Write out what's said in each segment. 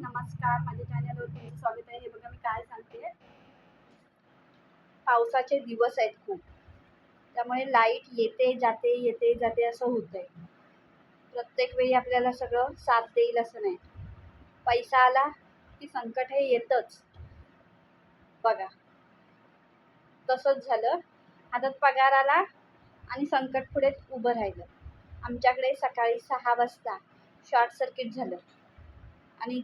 नमस्कार माझ्या चॅनलवर तुमचं स्वागत आहे. हे बघा मी काय सांगते? पावसाचे दिवस आहेत खूप. त्यामुळे लाइट येते जाते येते जाते असं होतंय. प्रत्येक वेळी आपल्याला सगळं साथ देईल असं नाही. पैसा आला की संकट हे येतच. बघा. तसंच झालं. हातात पगार आला आणि संकट पुढे उभं राहिलं. आमच्याकडे सकाळी सहा वाजता शॉर्ट सर्किट झालं. आणि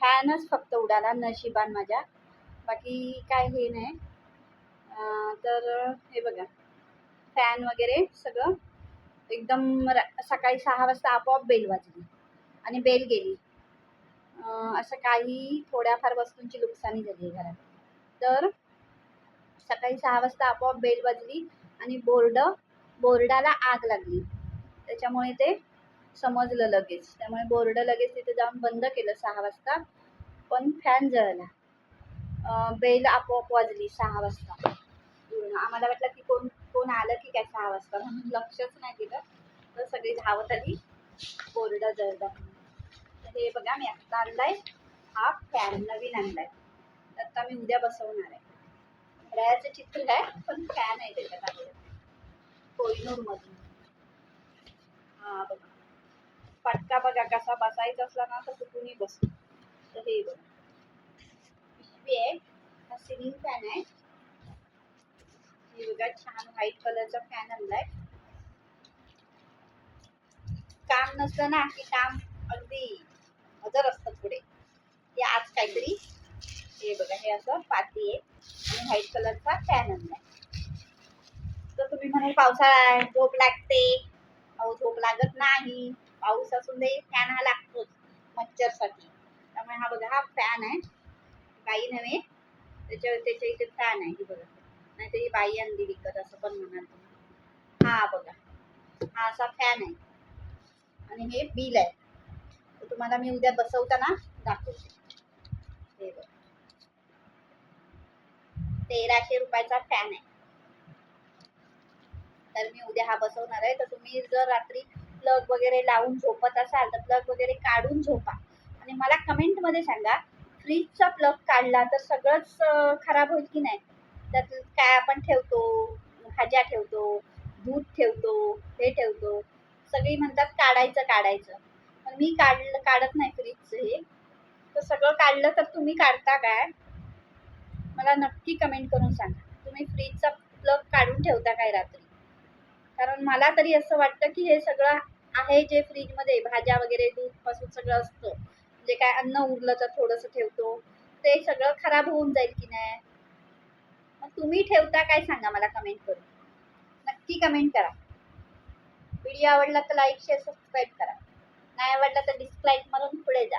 फॅनच फक्त उडाला नशिबान माझ्या. बाकी काय हे नाही. तर हे बघा. फॅन वगैरे सगळं. एकदम रा- सकाळी सहा वाजता आपोआप बेल वाजली आणि बेल गेली. असं काही थोड्याफार वस्तूंची नुकसानी झाली आहे घरात. तर सकाळी सहा वाजता आपोआप बेल वाजली आणि बोर्ड बोर्डाला आग लागली. त्याच्यामुळे ते समजलं लगेच. त्यामुळे बोर्ड लगेच तिथे जाऊन बंद केलं सहा वाजता. पण फॅन जळला. बेल आपोआप वाजली सहा वाजता. पूर्ण. आम्हाला वाटलं की कोण कोण आलं की काय सहा वाजता? म्हणून लक्षच नाही दिलं. तर सगळी धावत आली. बोर्ड जळला. तर हे बघा मी आत्ता आणलाय हा फॅन नवीन आणलाय. आता मी उद्या बसवणार आहे. घड्याळाचं चित्र आहे पण फॅन आहे त्याच्यात आपलं कोहिनूर मधून हा बघा पटका बघा कसा बसायचा असला ना तर कुठूनही बस. तर हे बघ. पिशवी आहे हा सिलिंग फॅन आहे. हे बघा छान व्हाईट कलरचा फॅन आणलाय. काम नसलं ना की काम अगदी हजर असतात पुढे. हे आज काहीतरी हे बघा हे असं पाती आहे. आणि व्हाईट कलरचा फॅन आणलाय. तर तुम्ही म्हणे पावसाळा आहे झोप लागते. अहो झोप लागत नाही. पाऊस असून दे फॅन हा लागतोच मच्छरसाठी. त्यामुळे हा बघा हा फॅन आहे. बाई नव्हे त्याच्या त्याच्या इथे फॅन आहे ही बघा. नाही तर ही बाई आणली विकत असं पण म्हणाल तुम्ही. हा बघा हा असा फॅन आहे. आणि हे बिल आहे. तर तुम्हाला मी उद्या बसवताना दाखवते. हे बघ. तेराशे रुपयाचा फॅन आहे. तर मी उद्या हा बसवणार आहे. तर तुम्ही जर रात्री प्लग वगैरे लावून झोपत असाल तर प्लग वगैरे काढून झोपा. आणि मला कमेंटमध्ये सांगा फ्रीजचा प्लग काढला तर सगळंच खराब होईल की नाही? त्यात काय आपण ठेवतो? भाज्या ठेवतो? दूध ठेवतो? हे ठेवतो? सगळी म्हणतात काढायचं काढायचं. पण मी काढलं काढत नाही फ्रीजचं हे. तर सगळं काढलं तर तुम्ही काढता काय? मला नक्की कमेंट करून सांगा. तुम्ही फ्रीजचा प्लग काढून ठेवता काय रात्री? कारण मला तरी असं वाटतं की हे सगळं आहे जे फ्रीजमध्ये भाज्या वगैरे दूधपासून सगळं असतं. म्हणजे काय अन्न उरलं तर थोडस ठेवतो. ते सगळं खराब होऊन जाईल की नाही? मग तुम्ही ठेवता काय सांगा मला कमेंट करून. नक्की कमेंट करा. व्हिडिओ आवडला तर लाईक शेअर सबस्क्राईब करा. नाही आवडला तर डिस्क्लाईक मारून पुढे जा.